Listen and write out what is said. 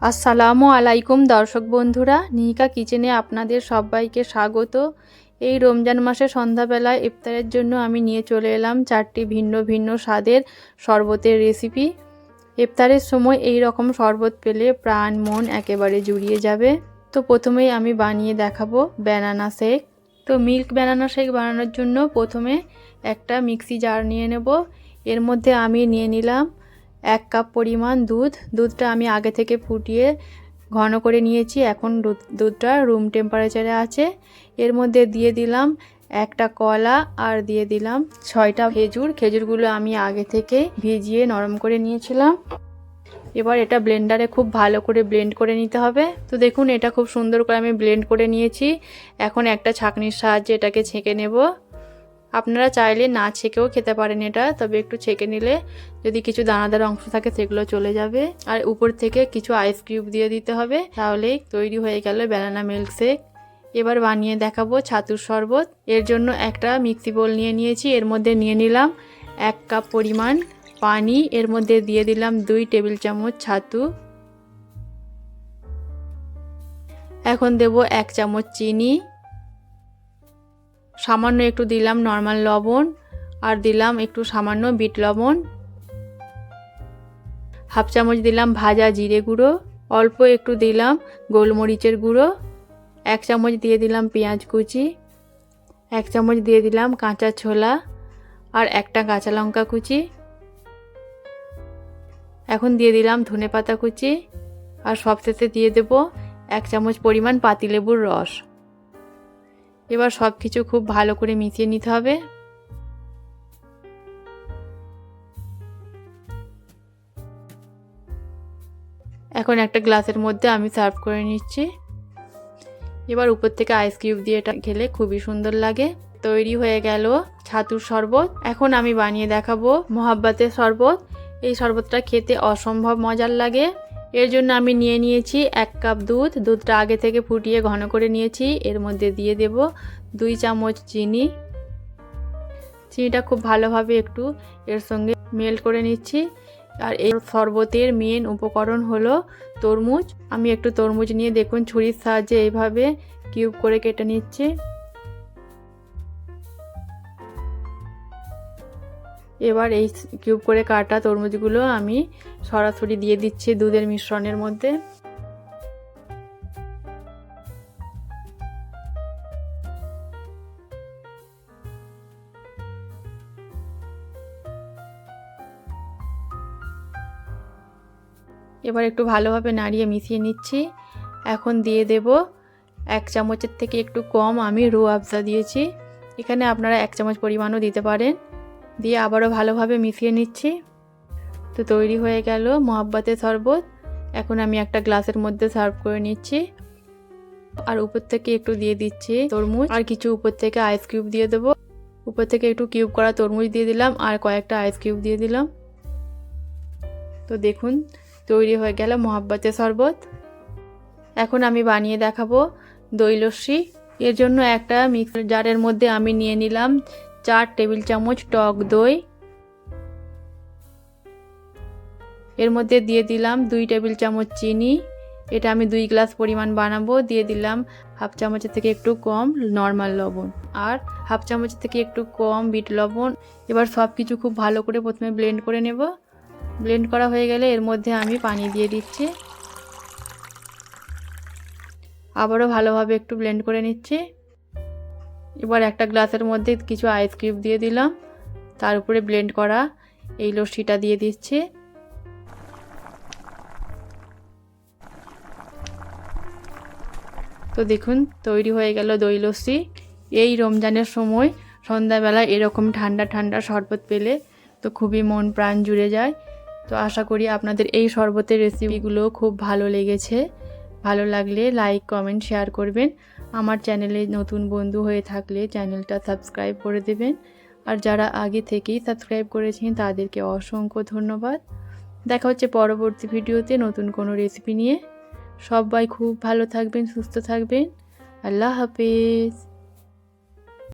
আসসালামু আলাইকুম দর্শক বন্ধুরা নিহিকা কিচেনে আপনাদের সবাইকে স্বাগত। এই রমজান মাসে সন্ধ্যাবেলায় ইফতারের জন্য আমি নিয়ে চলে এলাম চারটি ভিন্ন ভিন্ন স্বাদের শরবতের রেসিপি। ইফতারের সময় এই রকম শরবত পেলে প্রাণ, মন একেবারে জুড়িয়ে যাবে। তো প্রথমেই আমি বানিয়ে দেখাবো ব্যানানা শেক। তো মিল্ক ব্যানানা শেক বানানোর জন্য প্রথমে একটা মিক্সি জার নিয়ে নেব। এর মধ্যে আমি নিয়ে নিলাম এক কাপ পরিমাণ দুধ। দুধটা আমি আগে থেকে ফুটিয়ে ঘন করে নিয়েছি। এখন দুধ দুধটা রুম টেম্পারেচারে আছে। এর মধ্যে দিয়ে দিলাম একটা কলা আর দিয়ে দিলাম ছয়টা খেজুর। খেজুরগুলো আমি আগে থেকে ভিজিয়ে নরম করে নিয়েছিলাম। এবার এটা ব্লেন্ডারে খুব ভালো করে ব্লেন্ড করে নিতে হবে। তো দেখুন, এটা খুব সুন্দর করে আমি ব্লেন্ড করে নিয়েছি। এখন একটা ছাঁকনির সাহায্যে এটাকে ছেঁকে নেব। আপনারা চাইলে না ছেঁকেও খেতে পারেন এটা, তবে একটু ছেঁকে নিলে যদি কিছু দানাদার অংশ থাকে সেগুলো চলে যাবে। আর উপর থেকে কিছু আইস কিউব দিয়ে দিতে হবে তাহলেই তৈরি হয়ে গেল ব্যানানা মিল্ক শেক এবার বানিয়ে দেখাবো ছাতুর শরবত। এর জন্য একটা মিক্সি বোল নিয়ে নিয়েছি, এর মধ্যে নিয়ে নিলাম এক কাপ পরিমাণ পানি, এর মধ্যে দিয়ে দিলাম দুই টেবিল চামচ ছাতু। এখন দেব এক চামচ চিনি। সামান্য একটু দিলাম নর্মাল লবণ আর দিলাম একটু সামান্য বিট লবণ। হাফ চামচ দিলাম ভাজা জিরে গুঁড়ো, অল্প একটু দিলাম গোলমরিচের গুঁড়ো, এক চামচ দিয়ে দিলাম পেঁয়াজ কুচি, এক চামচ দিয়ে দিলাম কাঁচা ছোলা আর একটা কাঁচা লঙ্কা কুচি। এখন দিয়ে দিলাম ধনে পাতা কুচি আর সবশেষে দিয়ে দেব এক চামচ পরিমাণ পাতিলেবুর রস। এবার সব কিছু খুব ভালো করে মিশিয়ে নিতে হবে। এখন একটা গ্লাসের মধ্যে আমি সার্ভ করে নিচ্ছি। এবার উপর থেকে আইস কিউব দিয়ে এটা খেলে খুবই সুন্দর লাগে। তৈরি হয়ে গেল ছাতুর শরবত। এখন আমি বানিয়ে দেখাবো মোহাব্বাতের শরবত। এই শরবতটা খেতে অসম্ভব মজার লাগে। এর জন্য আমি নিয়ে নিয়েছি এক কাপ দুধ। দুধটা আগে থেকে ফুটিয়ে ঘন করে নিয়েছি। এর মধ্যে দিয়ে দেব দুই চামচ চিনি। চিনিটা খুব ভালোভাবে একটু এর সঙ্গে মেল্ট করে নিচ্ছি। আর এই শরবতের মেন উপকরণ হলো তরমুজ। আমি একটু তরমুজ নিয়ে দেখুন, ছুরির সাহায্যে এইভাবে কিউব করে কেটে নিচ্ছি। এবার এই কিউব করে কাটা তরমুজগুলো আমি সরাসরি দিয়ে দিচ্ছি দুধের মিশ্রণের মধ্যে। এবার একটু ভালোভাবে নাড়িয়ে মিশিয়ে নিচ্ছি। এখন দিয়ে দেব এক চামচের থেকে একটু কম আমি রো আফজা দিয়েছি। এখানে আপনারা এক চামচ পরিমাণও দিতে পারেন। দিয়ে আবারও ভালোভাবে মিশিয়ে নিচ্ছি। তো তৈরি হয়ে গেল মহাব্বাতের শরবত। এখন আমি একটা গ্লাসের মধ্যে সার্ভ করে নিচ্ছি। আর উপর থেকে একটু দিয়ে দিচ্ছি তরমুজ। আর কিছু উপর থেকে আইস কিউব দিয়ে দেবো। উপর থেকে একটু কিউব করা তরমুজ দিয়ে দিলাম আর কয়েকটা আইস কিউব দিয়ে দিলাম। তো দেখুন, তৈরি হয়ে গেল মহাব্বাতের শরবত। এখন আমি বানিয়ে দেখাবো দই লস্যি। এর জন্য একটা মিক্সার জারের মধ্যে আমি নিয়ে নিলাম চার টেবিল চামচ টক দই। এর মধ্যে দিয়ে দিলাম দুই টেবিল চামচ চিনি। এটা আমি দুই গ্লাস পরিমাণ বানাবো। দিয়ে দিলাম হাফ চামচের থেকে একটু কম নর্মাল লবণ আর হাফ চামচের থেকে একটু কম বিট লবণ। এবার সব কিছু খুব ভালো করে প্রথমে ব্লেন্ড করে নেব। ব্লেন্ড করা হয়ে গেলে এর মধ্যে আমি পানি দিয়ে দিচ্ছি। আবারও ভালোভাবে একটু ব্লেন্ড করে নিচ্ছি। এবার একটা গ্লাসের মধ্যে কিছু আইস কিউব দিয়ে দিলাম। তার উপরে ব্লেন্ড করা এই লস্যিটা দিয়ে দিচ্ছি। তো দেখুন, তৈরি হয়ে গেল দই লস্যি। এই রমজানের সময় সন্ধ্যাবেলা এরকম ঠান্ডা ঠান্ডা শরবত পেলে তো খুবই মন প্রাণ জুড়ে যায়। তো আশা করি আপনাদের এই শরবতের রেসিপিগুলো খুব ভালো লেগেছে। ভালো লাগলে লাইক কমেন্ট শেয়ার করবেন। আমার চ্যানেলে নতুন বন্ধু হয়ে থাকলে চ্যানেলটা সাবস্ক্রাইব করে দেবেন। আর যারা আগে থেকেই সাবস্ক্রাইব করেছেন, তাদেরকে অসংখ্য ধন্যবাদ। দেখা হচ্ছে পরবর্তী ভিডিওতে নতুন কোনো রেসিপি নিয়ে। সবাই খুব ভালো থাকবেন, সুস্থ থাকবেন। আল্লাহ হাফেজ।